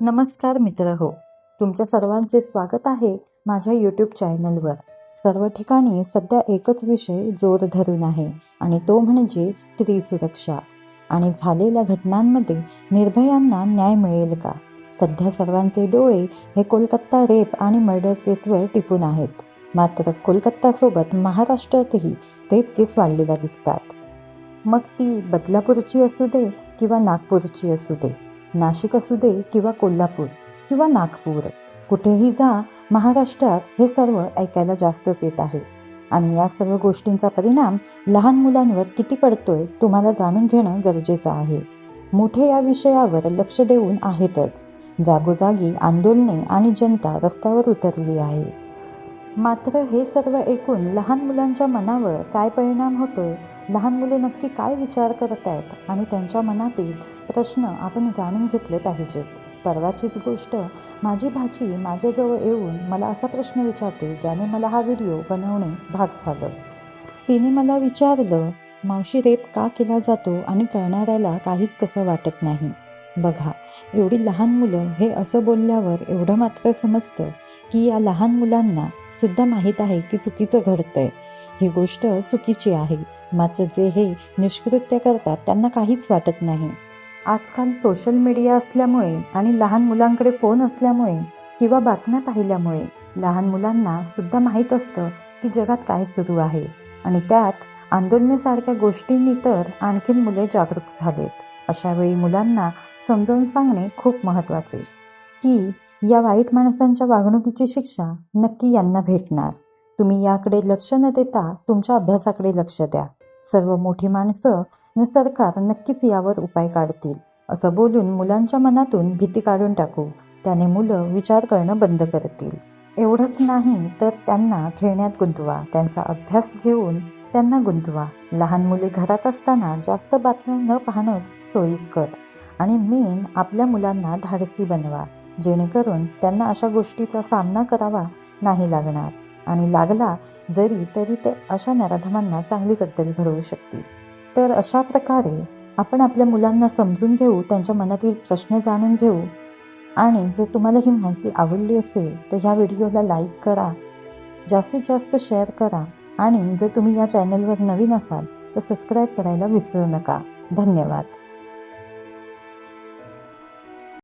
नमस्कार मित्र हो तुमच्या सर्वांचे स्वागत आहे माझ्या यूट्यूब चॅनलवर सर्व ठिकाणी सध्या एकच विषय जोर धरून आहे आणि तो म्हणजे स्त्री सुरक्षा. आणि झालेल्या घटनांमध्ये निर्भयांना न्याय मिळेल का? सध्या सर्वांचे डोळे हे कोलकाता रेप आणि मर्डर केसवर टिपून आहेत. मात्र कोलकातासोबत महाराष्ट्रातही रेप केस वाढलेल्या दिसतात. मग ती बदलापूरची असू दे किंवा नागपूरची असू दे नाशिक असू दे किंवा कोल्हापूर किंवा नागपूर कुठेही जा महाराष्ट्रात हे सर्व ऐकायला जास्तच येत आहे. आणि या सर्व गोष्टींचा परिणाम लहान मुलांवर किती पडतोय तुम्हाला जाणून घेणं गरजेचं आहे. मोठे या विषयावर लक्ष देऊन आहेतच. जागोजागी आंदोलने आणि जनता रस्त्यावर उतरली आहे. मात्र हे सर्व ऐकून लहान मुलांच्या मनावर काय परिणाम होतोय? लहान मुले नक्की काय विचार करत आहेत? आणि त्यांच्या मनातील प्रश्न आपण जाणून घेतले पाहिजेत. परवाचीच गोष्ट माझी भाची माझ्याजवळ येऊन मला असा प्रश्न विचारते ज्याने मला हा व्हिडिओ बनवणे भाग झालं. तिने मला विचारलं मावशी रेप का केला जातो आणि करणाऱ्याला काहीच कसं वाटत नाही? बघा एवढी लहान मुलं हे असं बोलल्यावर एवढं मात्र समजतं की या लहान मुलांना सुद्धा माहीत आहे की चुकीचं घडतंय. ही गोष्ट चुकीची आहे. मात्र जे हे निष्कृत्य करतात त्यांना काहीच वाटत नाही. आजकाल सोशल मीडिया असल्यामुळे आणि लहान मुलांकडे फोन असल्यामुळे किंवा बातम्या पाहिल्यामुळे लहान मुलांना सुद्धा माहीत असतं की जगात काय सुरू आहे. आणि त्यात आंदोलनासारख्या गोष्टींनी तर आणखीन मुले जागरूक झालेत. अशावेळी मुलांना समजावून सांगणे खूप महत्त्वाचे. की या वाईट माणसांच्या वागणुकीची शिक्षा नक्की यांना भेटणार. तुम्ही याकडे लक्ष न देता तुमच्या अभ्यासाकडे लक्ष द्या. सर्व मोठी माणसं न सरकार नक्कीच यावर उपाय काढतील. असं बोलून मुलांच्या मनातून भीती काढून टाकू. त्याने मुलं विचार करणं बंद करतील. एवढंच नाही तर त्यांना खेळण्यात गुंतवा. त्यांचा अभ्यास घेऊन त्यांना गुंतवा. लहान मुले घरात असताना जास्त बातम्या न पाहणंच सोयीस्कर. आणि मेन आपल्या मुलांना धाडसी बनवा. जेणेकरून त्यांना अशा गोष्टीचा सामना करावा नाही लागणार. आणि लागला जरी तरी ते अशा नराधमांना चांगलीच अद्दल घडवू शकतील. तर अशा प्रकारे आपण आपल्या मुलांना समजून घेऊ त्यांच्या मनातील प्रश्न जाणून घेऊ. आणि जर तुम्हाला ही माहिती आवडली असेल तर ह्या व्हिडिओला लाईक करा जास्तीत जास्त शेअर करा. आणि जर तुम्ही या चॅनलवर नवीन असाल तर सबस्क्राईब करायला विसरू नका. धन्यवाद.